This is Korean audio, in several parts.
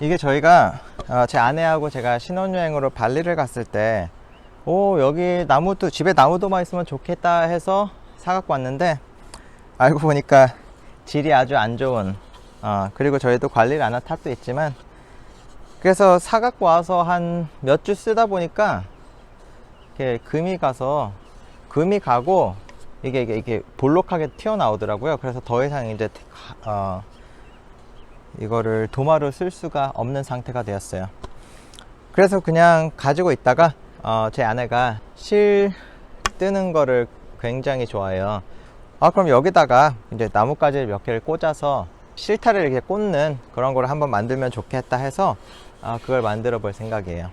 이게 저희가 어, 제 아내하고 제가 신혼여행으로 발리를 갔을 때, 오, 여기 나무도, 집에 나무도만 있으면 좋겠다 해서 사갖고 왔는데, 알고 보니까 질이 아주 안 좋은, 어, 그리고 저희도 관리를 안 한 탓도 있지만, 그래서 사갖고 와서 한 몇 주 쓰다 보니까, 이렇게 금이 가서, 금이 가고, 이게, 이게, 이게 볼록하게 튀어나오더라고요. 그래서 더 이상 이제, 어, 이거를 도마로 쓸 수가 없는 상태가 되었어요. 그래서 그냥 가지고 있다가 어, 제 아내가 실 뜨는 거를 굉장히 좋아해요. 아 그럼 여기다가 이제 나뭇가지를 몇 개를 꽂아서 실타를 이렇게 꽂는 그런 걸 한번 만들면 좋겠다 해서 아, 그걸 만들어 볼 생각이에요.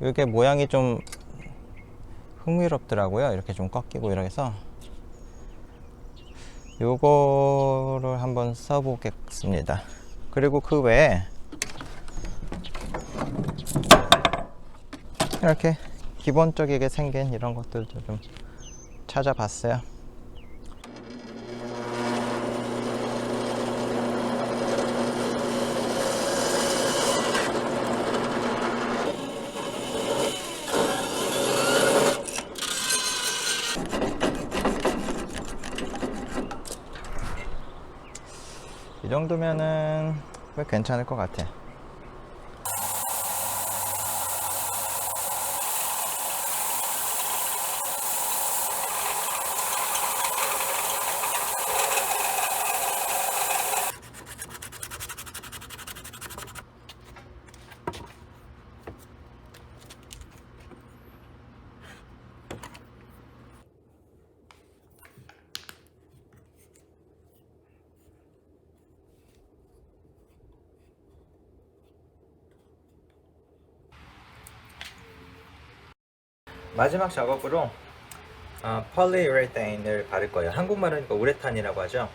이게 모양이 좀 흥미롭더라고요. 이렇게 좀 꺾이고 이래서 요거를 한번 써보겠습니다. 그리고 그 외에 이렇게 기본적이게 생긴 이런 것들도 좀 찾아봤어요. 이 정도면은 꽤 괜찮을 것 같아. 마지막 작업으로 어, 폴리우레탄을 바를 거예요. 한국말은 우레탄이라고 하죠.